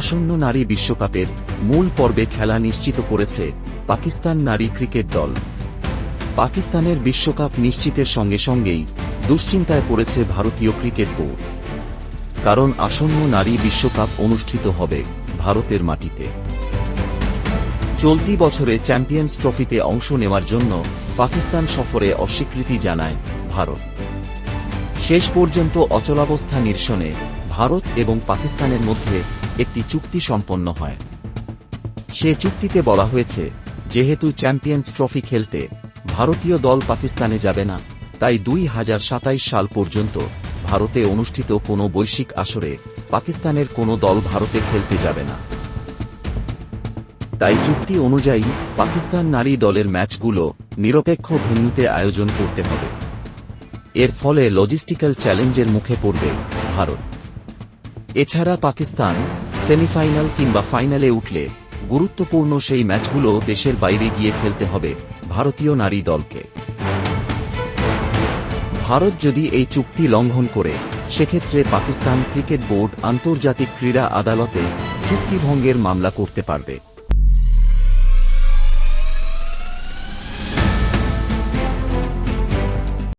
আসন্ন নারী বিশ্বকাপের মূল পর্বে খেলা নিশ্চিত করেছে পাকিস্তান নারী ক্রিকেট দল। পাকিস্তানের বিশ্বকাপ নিশ্চিতের সঙ্গে সঙ্গেই দুশ্চিন্তায় পড়েছে ভারতীয় ক্রিকেট বোর্ড। কারণ আসন্ন নারী বিশ্বকাপ অনুষ্ঠিত হবে ভারতের মাটিতে। চলতি বছরে চ্যাম্পিয়ন্স ট্রফিতে অংশ নেওয়ার জন্য পাকিস্তান সফরে অস্বীকৃতি জানায় ভারত। শেষ পর্যন্ত অচলাবস্থা নিরসনে ভারত এবং পাকিস্তানের মধ্যে একটি চুক্তি সম্পন্ন হয়। সে চুক্তিতে বলা হয়েছে, যেহেতু চ্যাম্পিয়ন্স ট্রফি খেলতে ভারতীয় দল পাকিস্তানে যাবে না, তাই দুই হাজার সাল পর্যন্ত ভারতে অনুষ্ঠিত কোনো বৈশ্বিক আসরে পাকিস্তানের কোনো দল ভারতে খেলতে যাবে না। তাই চুক্তি অনুযায়ী পাকিস্তান নারী দলের ম্যাচগুলো নিরপেক্ষ ভেন্যুতে আয়োজন করতে হবে। এর ফলে লজিস্টিক্যাল চ্যালেঞ্জের মুখে পড়বে ভারত। এছাড়া পাকিস্তান সেমিফাইনাল কিংবা ফাইনালে উঠলে গুরুত্বপূর্ণ সেই ম্যাচগুলো দেশের বাইরে গিয়ে খেলতে হবে ভারতীয় নারী দলকে। ভারত যদি এই চুক্তি লঙ্ঘন করে, সেক্ষেত্রে পাকিস্তান ক্রিকেট বোর্ড আন্তর্জাতিক ক্রীড়া আদালতে চুক্তিভঙ্গের মামলা করতে পারবে।